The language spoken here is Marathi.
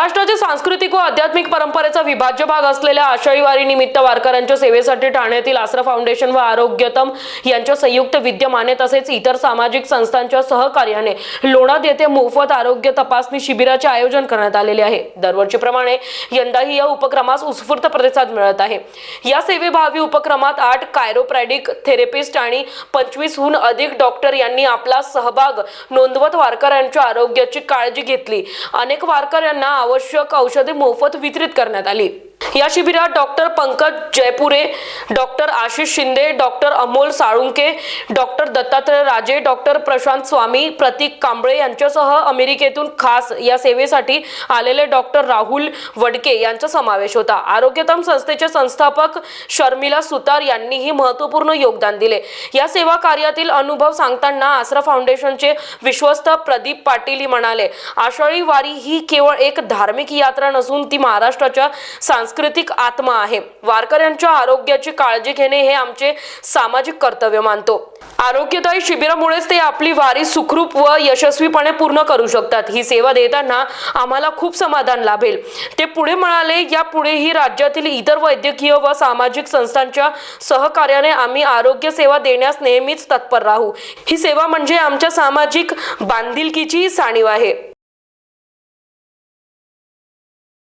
महाराष्ट्राची सांस्कृतिक व आध्यात्मिक परंपरेचा विभाज्य भाग असलेल्या आषाढी वारी निमित्त वारकऱ्यांच्या सेवेसाठी ठाण्यातील आसरा फाउंडेशन व आरोग्यतम यांच्या संयुक्त विद्यमाने तसेच इतर सामाजिक संस्थांच्या सहकार्याने लोणाद येथे मोफत आरोग्य तपासणी शिबिराचे आयोजन करण्यात आलेले आहे. दरवर्षीप्रमाणे यंदाही या उपक्रमास उत्स्फूर्त प्रतिसाद मिळत आहे. या सेवेभावी उपक्रमात आठ कायरोप्रॅडिक थेरपिस्ट आणि पंचवीसहून अधिक डॉक्टर यांनी आपला सहभाग नोंदवत वारकऱ्यांच्या आरोग्याची काळजी घेतली. अनेक वारकऱ्यांना आवश्यक औषधे मोफत वितरित करण्यात आली. या शिबिरात doctor Pankaj Jaipure doctor Ashish Shinde doctor Amol Salunke doctor Dattatray Raje doctor Prashant Swami Pratik Kamble यांच्यासह अमेरिकेतून खास या सेवेसाठी आलेले डॉक्टर राहुल वडके यांचा समावेश होता. आरोग्यतम संस्थेचे संस्थापक शर्मिला सुतार यांनीही महत्त्वपूर्ण योगदान दिले. या सेवा कार्यातील अनुभव सांगताना आसरा फाउंडेशनचे विश्वस्त प्रदीप पाटील म्हणाले आषाढी वारी ही केवळ एक धार्मिक यात्रा नसून ती महाराष्ट्राच्या सांस्कृतिक आत्मा आहे. वारकऱ्यांच्या आरोग्याची काळजी घेणे हे आमचे सामाजिक कर्तव्य मानतो. आरोग्यदायी शिबिरामुळेच ते आपली वारी सुखरूप व यशस्वीपणे पूर्ण करू शकतात. ही सेवा देताना आम्हाला खूप समाधान लाभेल. ते पुढे म्हणाले या पुढेही राज्यातील इतर वैद्यकीय व सामाजिक संस्थांच्या सहकार्याने आम्ही आरोग्य सेवा देण्यास नेहमीच तत्पर राहू. ही सेवा म्हणजे आमच्या सामाजिक बांधिलकीची साणीव आहे.